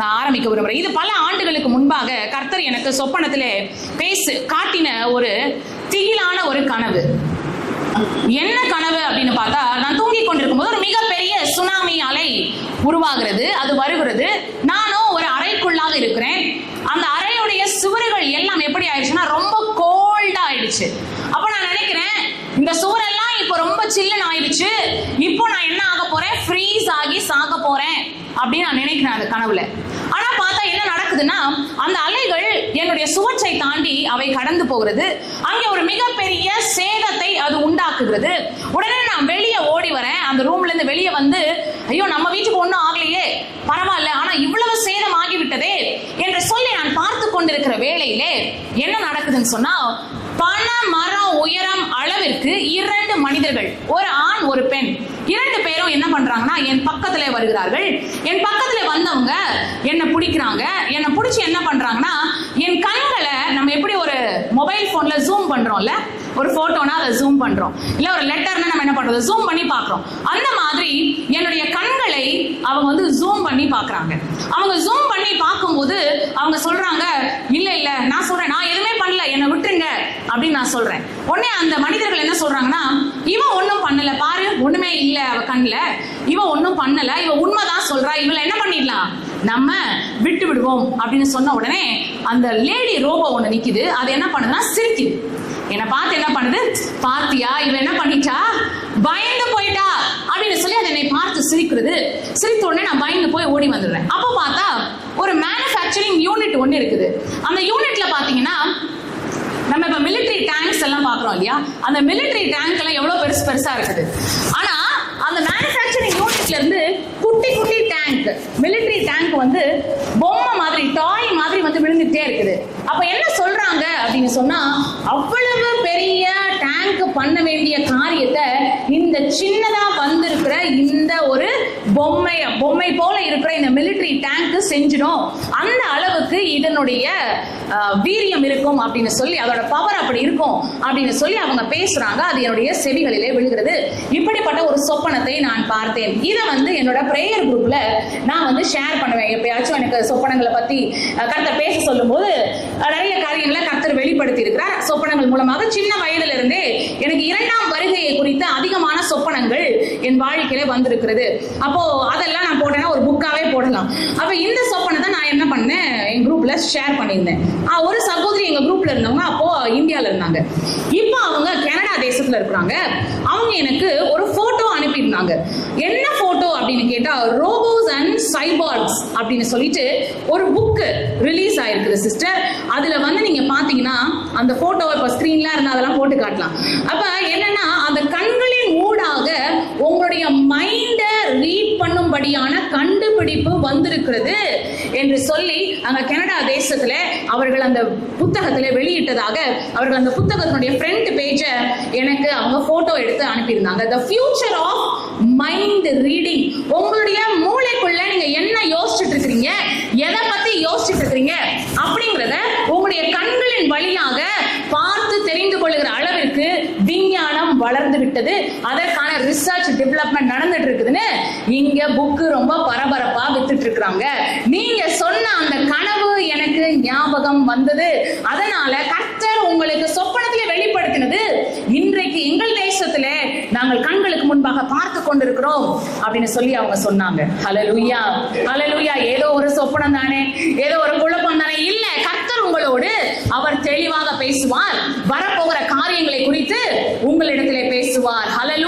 நான் ஆரம்பிக்க விரும்புறேன். இது பல ஆண்டுகளுக்கு முன்பாக கர்த்தர் எனக்கு சொப்பனத்திலே பேசு காட்டின ஒரு திகிலான ஒரு கனவு. என்ன கனவு அப்படின்னு பார்த்தா நான் தூங்கி கொண்டிருக்கும் போது ஒரு மிகப்பெரிய சுனாமி அலை உருவாகிறது அது வருகிறது. நானும் ஒரு அறைக்குள்ளாக இருக்கிறேன். அந்த அறையுடைய சுவர்கள் எல்லாம் எப்படி ஆயிடுச்சுன்னா ரொம்ப கோல்டா ஆயிடுச்சு. அப்ப நான் நினைக்கிறேன் இந்த சுவரெல்லாம் இப்போ ரொம்ப சில்லுன்னு ஆயிடுச்சு இப்போ நான் என்ன ஆக போறேன் ஃப்ரீஸ் ஆகி சாக போறேன் அப்படின்னு நான் நினைக்கிறேன் அந்த கனவுல. ஆனா பார்த்தா என்ன நடக்குதுன்னா அந்த அலைகள் என்னுடைய சுவற்றை தாண்டி அவை கடந்து போகிறது. அங்கே ஒரு மிகப்பெரிய சேதத்தை அது உண்டாக்குகிறது. உடனே நான் வெளியே ஓடி வரேன். அந்த ரூம்ல இருந்து வெளியே வந்து ஐயோ நம்ம வீட்டுக்கு ஒன்றும் ஆகலையே. பரவாயில்ல. ஆனா இவ்வளவு சேதம் ஆகிவிட்டதே. என்று சொல்லி நான் பார்த்து கொண்டிருக்கிற வேளையிலே என்ன நடக்குதுன்னு சொன்னா பண மரம் உயரம் அளவிற்கு இரண்டு மனிதர்கள் ஒரு ஆண் ஒரு பெண். இரண்டு பேரும் என்ன பண்றாங்கன்னா என் பக்கத்துல வருகிறார்கள். என் பக்கத்துல வந்தவங்க என்னை பிடிக்கிறாங்க. என்னை பிடிச்சி என்ன பண்றாங்கன்னா என் கண்களை நம்ம எப்படி ஒரு மொபைல் போன்ல ஜூம் பண்றோம்ல ஒரு போட்டோனா அதை ஜூம் பண்றோம். இல்ல ஒரு லெட்டர்னா நம்ம என்ன பண்றோம் ஜூம் பண்ணி பாக்குறோம் அந்த மாதிரி என்னுடைய கண்களை அவங்க வந்து ஜூம் பண்ணி பாக்குறாங்க அவங்க ஜூம் பண்ணி பார்க்கும்போது அவங்க சொல்றாங்க இல்ல இல்ல நான் சொல்றேன். நான் எதுவுமே பண்ணல. என்னை விட்டுருங்க. அப்படின்னு நான் சொல்றேன். உடனே அந்த மனிதர்கள் என்ன சொல்றாங்கன்னா இவன் ஒன்றும் பண்ணல பாரு ஒண்ணுமே இல்ல அவ கண்ணுல. இவன் ஒன்றும் பண்ணல இவ உண்மைதான் சொல்றா இவளை என்ன பண்ணிடலாம்? நம்ம விட்டு விடுவோம் அப்படின்னு சொன்ன உடனே அந்த லேடி ரோபோ ஒண்ணு நிக்குது. அது என்ன பண்ணுதுன்னா சிரிக்குது. என்னை பார்த்து என்ன பண்ணுது? பாத்தியா இவ என்ன பண்ணிட்டா? பயந்து போயிட்டா அப்படின்னு சொல்லி அதை என்னை பார்த்து சிரிக்கிறது. சிரித்த உடனே நான் பயந்து போய் ஓடி வந்துடுறேன். அப்போ பார்த்தா ஒரு மேனுஃபேக்சரிங் யூனிட் ஒன்று இருக்குது. அந்த யூனிட்ல பாத்தீங்கன்னா நம்ம இப்ப மிலிட்டரி டேங்க்ஸ் எல்லாம் பாக்குறோம் இல்லையா? அந்த மிலிட்டரி டேங்க் எல்லாம் எவ்வளவு பெருசு பெருசா இருக்குது? ஆனா அந்த மேனுஃபேக்சரிங் யூனிட்ல இருந்து குட்டி குட்டி டேங்க் மிலிட்டரி டேங்க் வந்து பொம்மை மாதிரி டாய் மாதிரி வந்து விழுந்துட்டே இருக்குது. அப்ப என்ன சொல்றாங்க அப்படின்னு சொன்னா அவ்வளவு பெரிய டேங்க் பண்ண வேண்டிய காரியத்தை இந்த சின்னதா வந்திருக்கிற இந்த ஒரு பொம்மை பொம்மை போல இருக்கிற இந்த மிலிட்டரி டேங்க் செஞ்சிடும். அந்த அளவுக்கு இதனுடைய வீரியம் இருக்கும் அப்படின்னு சொல்லி அதோட பவர் அப்படி இருக்கும் அப்படின்னு சொல்லி அவங்க பேசுறாங்க. அது என்னுடைய செவிகளிலே விழுகிறது. இப்படிப்பட்ட ஒரு சொப்பனத்தை நான் பார்த்தேன். இதை வந்து என்னோட பிரேயர் குரூப்ல நான் வந்து ஷேர் பண்ணுவேன். எப்பயாச்சும் எனக்கு சொப்பனங்களை பத்தி கருத்தை பேச சொல்லும்போது போது நிறைய காரியங்களை கர்த்தர் வெளிப்படுத்தி இருக்கிறார் சொப்பனங்கள் மூலமாக சின்ன வயதுல இருந்தே எனக்கு இரண்டாம் வருகையை குறித்த அதிகமான சொப்பனங்கள் என் வாழ்க்கையில வந்திருக்கிறது. அப்போ அதெல்லாம் நான் போட்டேன்னா ஒரு புக்காவே போடலாம். அப்ப இந்த சொப்பனை தான் நான் என்ன பண்ணேன்? என் குரூப்ல ஷேர் பண்ணியிருந்தேன். ஒரு சகோதரி எங்க குரூப்ல இருந்தவங்க அப்போ இந்தியால இருந்தாங்க. இப்போ அவங்க கனடா தேசத்துல இருக்கிறாங்க. அவங்க எனக்கு ஒரு போட்டோ அனுப்பியிருந்தாங்க. என்ன போட்டோ அப்படின்னு கேட்டா ரோபோஸ் அண்ட் சைபார்க்ஸ் அப்படின்னு சொல்லிட்டு ஒரு புக்கு ரிலீஸ் ஆயிருக்குது சிஸ்டர் அதுல வந்து நீங்க பாத்தீங்கன்னா அந்த போட்டோ இப்ப ஸ்கிரீன்ல இருந்தா அதெல்லாம் போட்டு காட்டலாம். அப்ப என்ன பண்ணும்படியான கண்டுபிடிப்பு வந்திருக்கிறது என்று சொல்லி அங்க கனடா தேசத்துல அவர்கள் அந்த புத்தகத்துல வெளியிட்டதாக அவர்கள் அந்த புத்தகத்தினுடைய ஃப்ரண்ட் பேஜை எனக்கு அவங்க போட்டோ எடுத்து அனுப்பியிருந்தாங்க. The future of mind reading உங்களுடைய மூளைக்குள்ள நீங்க என்ன யோசிச்சுட்டு இருக்கிறீங்க எதை பத்தி யோசிச்சுட்டு இருக்கிறீங்க அப்படிங்கறத உங்களுடைய கண்களின் வழியாக பார்த்து தெரிந்து கொள்ளுகிற அளவிற்கு விஞ்ஞானம் வளர்ந்து விட்டது அதற்கான ரிசர்ச் டெவலப்மெண்ட் நடந்துட்டு இருக்குதுன்னு இங்க புக்கு ரொம்ப பரபரப்பா வித்துட்டு இருக்கிறாங்க. நீங்க சொன்ன அந்த கனவு எனக்கு ஞாபகம் வந்தது. அதனால கர்த்தர் உங்களுக்கு சொப்பனத்திலே வெளிப்படுத்தினது இன்றைக்கு எங்கள் தேசத்துல நாங்கள் கண்களுக்கு முன்பாக பார்த்து கொண்டிருக்கிறோம் அப்படின்னு சொல்லி அவங்க சொன்னாங்க. ஹலலுயா ஹலலுயா ஏதோ ஒரு சொப்பனம் தானே. ஏதோ ஒரு குழப்பம் தானே. இல்ல கர்த்தர் உங்களோடு அவர் தெளிவாக பேசுவார். வரப்போகிற காரியங்களை குறித்து உங்களிடத்திலே பேசுவார் ஹalleluya